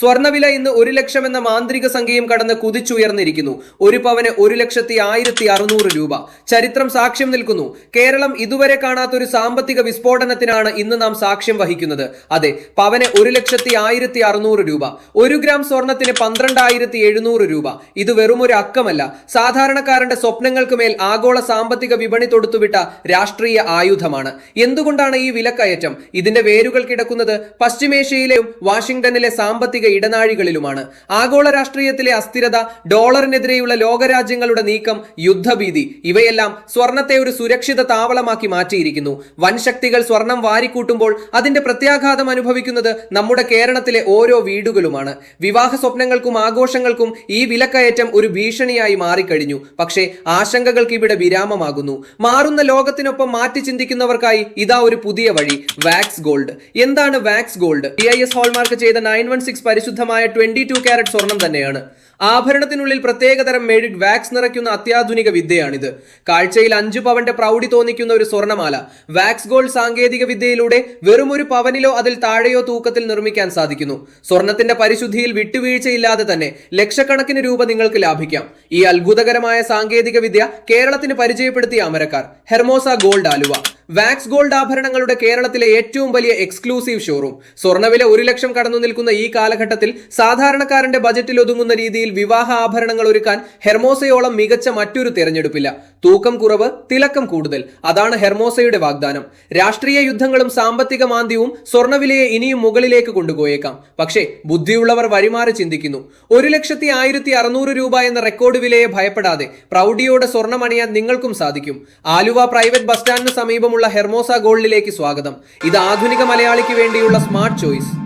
സ്വർണവില ഇന്ന് ഒരു ലക്ഷം എന്ന മാന്ത്രിക സംഖ്യയും കടന്ന് കുതിച്ചുയർന്നിരിക്കുന്നു. ഒരു പവന് ഒരു ലക്ഷത്തി ആയിരത്തി അറുന്നൂറ് രൂപ. ചരിത്രം സാക്ഷ്യം നിൽക്കുന്നു. കേരളം ഇതുവരെ കാണാത്ത ഒരു സാമ്പത്തിക വിസ്ഫോടനത്തിനാണ് ഇന്ന് നാം സാക്ഷ്യം വഹിക്കുന്നത്. അതെ പവന് ഒരു ലക്ഷത്തി ആയിരത്തി അറുന്നൂറ് രൂപ. ഒരു ഗ്രാം സ്വർണത്തിന് പന്ത്രണ്ടായിരത്തി എഴുന്നൂറ് രൂപ. ഇത് വെറും ഒരു അക്കമല്ല. സാധാരണക്കാരന്റെ സ്വപ്നങ്ങൾക്ക് മേൽ ആഗോള സാമ്പത്തിക വിപണി തൊടുത്തുവിട്ട രാഷ്ട്രീയ ആയുധമാണ്. എന്തുകൊണ്ടാണ് ഈ വിലക്കയറ്റം? ഇതിന്റെ വേരുകൾ കിടക്കുന്നത് പശ്ചിമേഷ്യയിലെയും വാഷിംഗ്ടണിലെ സാമ്പത്തിക ഇടനാഴികളിലുമാണ്. ആഗോള രാഷ്ട്രീയത്തിലെ അസ്ഥിരത ഡോളറിനെതിരെയുള്ള ലോകരാജ്യങ്ങളുടെ നീക്കം യുദ്ധഭീതി ഇവയെല്ലാം സ്വർണത്തെ ഒരു സുരക്ഷിത താവളമാക്കി മാറ്റിയിരിക്കുന്നു. വൻശക്തികൾ സ്വർണം വാരിക്കൂട്ടുമ്പോൾ അതിന്റെ പ്രത്യാഘാതം അനുഭവിക്കുന്നത് നമ്മുടെ കേരളത്തിലെ ഓരോ വീടുകളുമാണ്. വിവാഹ സ്വപ്നങ്ങൾക്കും ആഘോഷങ്ങൾക്കും ഈ വിലക്കയറ്റം ഒരു ഭീഷണിയായി മാറിക്കഴിഞ്ഞു. പക്ഷേ ആശങ്കകൾക്ക് ഇവിടെ വിരാമമാകുന്നു. മാറുന്ന ലോകത്തിനൊപ്പം മാറ്റി ചിന്തിക്കുന്നവർക്കായി ഇതാ ഒരു പുതിയ വഴി വാക്സ് ഗോൾഡ്. എന്താണ് wax gold? I S hallmark ചെയ്ത നയൻ വൺ സിക്സ് പരിശുദ്ധമായ ട്വന്റി ടു ക്യാരറ്റ് സ്വർണം തന്നെയാണ്. ആഭരണത്തിനുള്ളിൽ പ്രത്യേകതരം മെഴുക് വാക്സ് നിറയ്ക്കുന്ന അത്യാധുനിക വിദ്യയാണിത്. കാഴ്ചയിൽ അഞ്ചു പവന്റെ പ്രൗഢി തോന്നിക്കുന്ന ഒരു സ്വർണമാല. വാക്സ് ഗോൾഡ് സാങ്കേതിക വിദ്യയിലൂടെ വെറും ഒരു പവനിലോ അതിൽ താഴെയോ തൂക്കത്തിൽ നിർമ്മിക്കാൻ സാധിക്കുന്നു. സ്വർണത്തിന്റെ പരിശുദ്ധിയിൽ വിട്ടുവീഴ്ചയില്ലാതെ തന്നെ ലക്ഷക്കണക്കിന് രൂപ നിങ്ങൾക്ക് ലാഭിക്കാം. ഈ അത്ഭുതകരമായ സാങ്കേതിക വിദ്യ കേരളത്തിന് പരിചയപ്പെടുത്തിയ അമരക്കാർ. Hermosa gold Aluva. Wax gold ആഭരണങ്ങളുടെ കേരളത്തിലെ ഏറ്റവും വലിയ എക്സ്ക്ലൂസീവ് ഷോറൂം. സ്വർണവില ഒരു ലക്ഷം കടന്നു നിൽക്കുന്ന ഈ കാലഘട്ടത്തിൽ സാധാരണക്കാരന്റെ ബജറ്റിൽ ഒതുങ്ങുന്ന രീതിയിൽ വിവാഹ ആഭരണങ്ങൾ ഒരുക്കാൻ ഹെർമോസയോളം മികച്ച മറ്റൊരു തിരഞ്ഞെടുപ്പില്ല. തൂക്കം കുറവ് തിലക്കം കൂടുതൽ. അതാണ് ഹെർമോസയുടെ വാഗ്ദാനം. രാഷ്ട്രീയ യുദ്ധങ്ങളും സാമ്പത്തിക മാന്ദ്യവും സ്വർണവിലയെ ഇനിയും മുകളിലേക്ക് കൊണ്ടുപോയേക്കാം. പക്ഷേ ബുദ്ധിയുള്ളവർ വഴിമാറി ചിന്തിക്കുന്നു. ഒരു ലക്ഷത്തി ആയിരത്തി അറുന്നൂറ് രൂപ എന്ന റെക്കോർഡ് വിലയെ ഭയപ്പെടാതെ പ്രൗഢിയോടെ സ്വർണമണിയാൻ നിങ്ങൾക്കും സാധിക്കും. ആലുവ പ്രൈവറ്റ് ബസ് സ്റ്റാൻഡിന് സമീപമുള്ള ഹെർമോസ ഗോൾഡിലേക്ക് സ്വാഗതം. ഇത് ആധുനിക മലയാളിക്ക് വേണ്ടിയുള്ള സ്മാർട്ട് ചോയ്സ്.